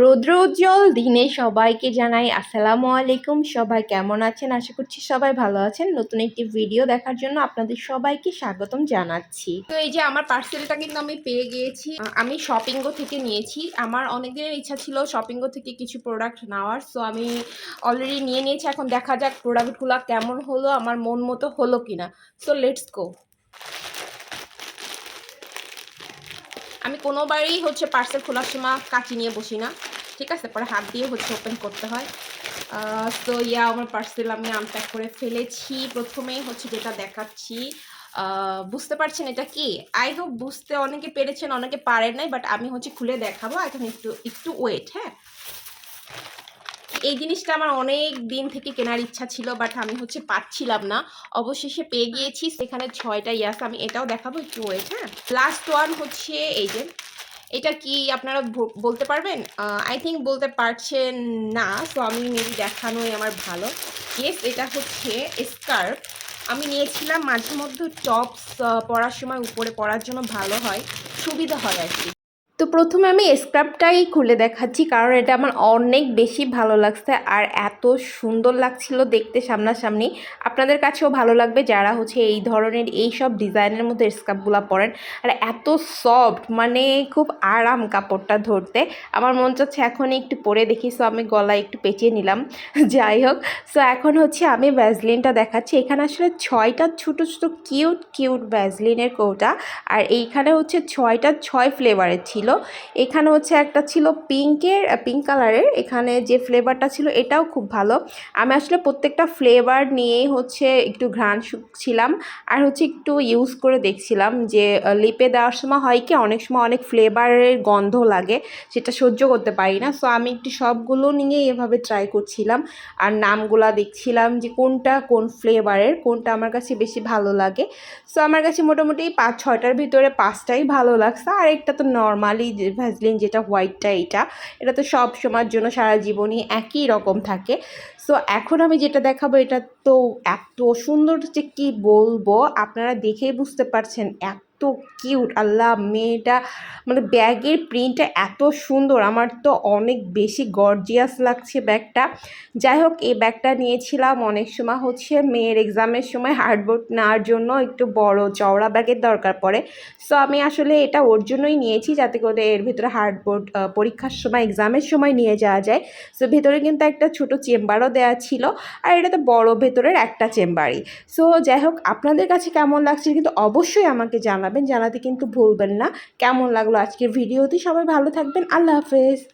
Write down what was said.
রৌদ্র উজ্জ্বল, দিনে সবাইকে জানাই আসসালামু আলাইকুম। সবাই কেমন আছেন? আশা করছি সবাই ভালো আছেন। নতুন একটি ভিডিও দেখার জন্য আপনাদের সবাইকে স্বাগতম জানাচ্ছি। তো এই যে আমার পার্সেলটা কিন্তু আমি পেয়ে গিয়েছি। আমি শপিংগো থেকে নিয়েছি। আমার অনেক দিনের ইচ্ছা ছিল শপিংগো থেকে কিছু প্রোডাক্ট নেওয়ার। সো আমি অলরেডি নিয়ে নিয়েছি। এখন দেখা যাক প্রোডাক্টগুলো কেমন হলো, আমার মন মতো হলো কিনা। সো লেটস গো আমি কোনোবারই হচ্ছে পার্সেল খোলার সময় কাঁচি নিয়ে বসি না। ঠিক আছে? পরে হাত দিয়ে হচ্ছে ওপেন করতে হয়। তো ইয়া, আমার পার্সেল আমি আনপ্যাক করে ফেলেছি। প্রথমেই হচ্ছে যেটা দেখাচ্ছি বুঝতে পারছেন এটা কি? আই হোপ বুঝতে অনেকে পেরেছেন, অনেকে পারেন নাই বাট আমি হচ্ছে খুলে দেখাবো। এখন একটু একটু ওয়েট হ্যাঁ? এই জিনিসটা আমার অনেক দিন থেকে কেনার ইচ্ছা ছিল বাট আমি হচ্ছে পাচ্ছিলাম না। অবশেষে পেয়ে গিয়েছি। সেখানে ছয়টা ইয়াস, আমি এটাও দেখাবো একটু ওয়েট হ্যাঁ? লাস্ট ওয়ান হচ্ছে এই যে, এটা কি আপনারা বলতে পারবেন? আই থিঙ্ক বলতে পারছেন না সো আমি মেবি দেখানোই আমার ভালো। ইয়েস এটা হচ্ছে স্কার্ফ আমি নিয়েছিলাম মাঝে মধ্যে টপস পরার সময় উপরে পড়ার জন্য ভালো হয়। সুবিধা হয় আর কি। তো প্রথমে আমি স্ক্রাবটাই খুলে দেখাচ্ছি, কারণ এটা আমার অনেক বেশি ভালো লাগছে আর এত সুন্দর লাগছিল দেখতে সামনাসামনি। আপনাদের কাছেও ভালো লাগবে যারা হচ্ছে এই ধরনের এই সব ডিজাইনের মধ্যে স্ক্রাবগুলো পরেন। আর এত সফট মানে খুব আরাম কাপড়টা ধরতে। আমার মন চাচ্ছে এখন একটু পরে দেখি সো আমি গলায় একটু পেঁচিয়ে নিলাম। যাই হোক সো এখন হচ্ছে আমি ভ্যাজলিনটা দেখাচ্ছি। এখানে আসলে ছয়টা ছোটো ছোটো কিউট কিউট ভ্যাজলিনের কৌটা। আর এইখানে হচ্ছে ছয়টা, ছয় ফ্লেভারের ছিল। এখানে হচ্ছে একটা ছিল পিঙ্কের পিঙ্ক কালারের। এখানে যে ফ্লেভারটা ছিল এটাও খুব ভালো। আমি আসলে প্রত্যেকটা ফ্লেভার নিয়েই হচ্ছে একটু ঘ্রাণ শুকছিলাম আর হচ্ছে একটু ইউজ করে দেখছিলাম যে লিপে দেওয়ার সময় হয় কি, অনেক সময় অনেক ফ্লেভারের গন্ধ লাগে, সেটা সহ্য করতে পারি না। সো আমি একটু সবগুলো নিয়ে এভাবে ট্রাই করছিলাম। আর নামগুলা দেখছিলাম যে, কোনটা কোন ফ্লেভারের, কোনটা আমার কাছে বেশি ভালো লাগে। সো আমার কাছে মোটামুটি পাঁচ ছয়টার ভিতরে পাঁচটাই ভালো লাগছে। আর একটা তো নর্মালি ভ্যাসলিন যেটা হোয়াইটটা এটা এটা তো সব সময়ের জন্য সারা জীবনই একই রকম থাকে। সো এখন আমি যেটা দেখাবো এটা তো এত সুন্দর যে কী বলব, আপনারা দেখেই বুঝতে পারছেন এত কিউট আল্লাহ মেয়েটা মানে ব্যাগের প্রিন্টটা এত সুন্দর, আমার তো অনেক বেশি গর্জিয়াস লাগছে ব্যাগটা। যাই হোক, এই ব্যাগটা নিয়েছিলাম, অনেক সময় হচ্ছে মেয়ের এক্সামের সময় হার্ডবোর্ড নেওয়ার জন্য একটু বড় চওড়া ব্যাগের দরকার পড়ে। সো আমি আসলে এটা ওর জন্যই নিয়েছি, যাতে করে এর ভিতরে হার্ডবোর্ড পরীক্ষার সময় এক্সামের সময় নিয়ে যাওয়া যায়। সো ভেতরে কিন্তু একটা ছোট চেম্বারও দেওয়া ছিল, আর এটা তো বড় ভেতরের একটা চেম্বারই সো যাই হোক, আপনাদের কাছে কেমন লাগছে কিন্তু অবশ্যই আমাকে জানাবেন। জানাতে কিন্তু ভুলবেন না। কেমন লাগল আজকের ভিডিওতে সবাই ভালো থাকবেন। আল্লাহ হাফেজ।